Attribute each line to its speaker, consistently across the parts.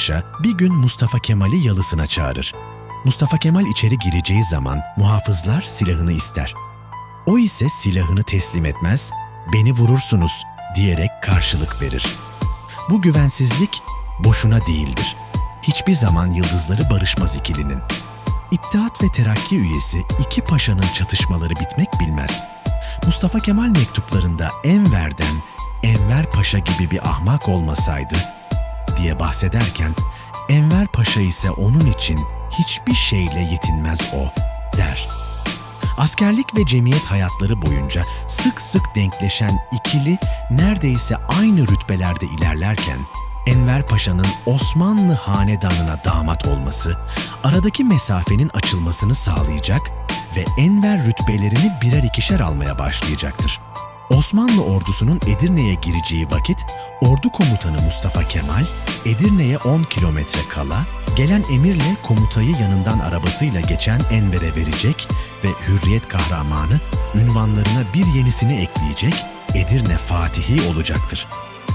Speaker 1: Paşa bir gün Mustafa Kemal'i yalısına çağırır. Mustafa Kemal içeri gireceği zaman muhafızlar silahını ister. O ise silahını teslim etmez, beni vurursunuz diyerek karşılık verir. Bu güvensizlik boşuna değildir. Hiçbir zaman yıldızları barışmaz ikilinin. İttihat ve Terakki üyesi iki paşanın çatışmaları bitmek bilmez. Mustafa Kemal mektuplarında Enver'den Enver Paşa gibi bir ahmak olmasaydı diye bahsederken Enver Paşa ise onun için hiçbir şeyle yetinmez o der. Askerlik ve cemiyet hayatları boyunca sık sık denkleşen ikili neredeyse aynı rütbelerde ilerlerken Enver Paşa'nın Osmanlı hanedanına damat olması aradaki mesafenin açılmasını sağlayacak ve Enver rütbelerini birer ikişer almaya başlayacaktır. Osmanlı ordusunun Edirne'ye gireceği vakit ordu komutanı Mustafa Kemal Edirne'ye 10 kilometre kala gelen emirle komutayı yanından arabasıyla geçen Enver'e verecek ve Hürriyet kahramanı ünvanlarına bir yenisini ekleyecek Edirne Fatihi olacaktır.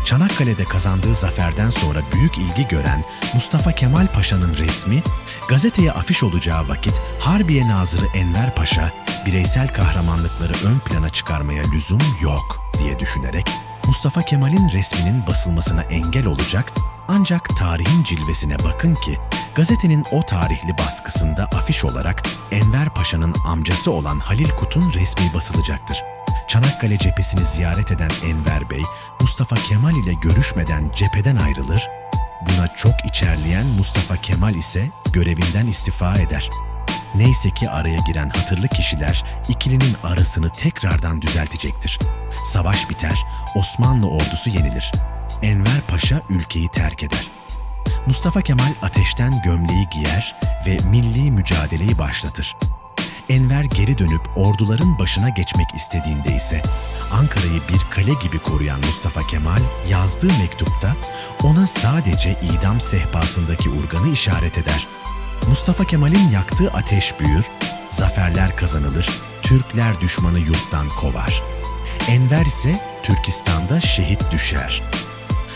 Speaker 1: Çanakkale'de kazandığı zaferden sonra büyük ilgi gören Mustafa Kemal Paşa'nın resmi, gazeteye afiş olacağı vakit Harbiye Nazırı Enver Paşa, bireysel kahramanlıkları ön plana çıkarmaya lüzum yok diye düşünerek Mustafa Kemal'in resminin basılmasına engel olacak ancak tarihin cilvesine bakın ki gazetenin o tarihli baskısında afiş olarak Enver Paşa'nın amcası olan Halil Kut'un resmi basılacaktır. Çanakkale cephesini ziyaret eden Enver Bey, Mustafa Kemal ile görüşmeden cepheden ayrılır. Buna çok içerleyen Mustafa Kemal ise görevinden istifa eder. Neyse ki araya giren hatırlı kişiler ikilinin arasını tekrardan düzeltecektir. Savaş biter, Osmanlı ordusu yenilir. Enver Paşa ülkeyi terk eder. Mustafa Kemal ateşten gömleği giyer ve milli mücadeleyi başlatır. Enver geri dönüp orduların başına geçmek istediğinde ise Ankara'yı bir kale gibi koruyan Mustafa Kemal yazdığı mektupta ona sadece idam sehpasındaki urganı işaret eder. Mustafa Kemal'in yaktığı ateş büyür, zaferler kazanılır, Türkler düşmanı yurttan kovar. Enver ise Türkistan'da şehit düşer.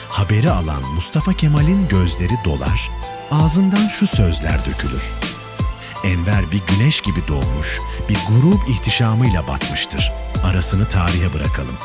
Speaker 1: Haberi alan Mustafa Kemal'in gözleri dolar, ağzından şu sözler dökülür. Enver bir güneş gibi doğmuş, bir grup ihtişamıyla batmıştır. Arasını tarihe bırakalım.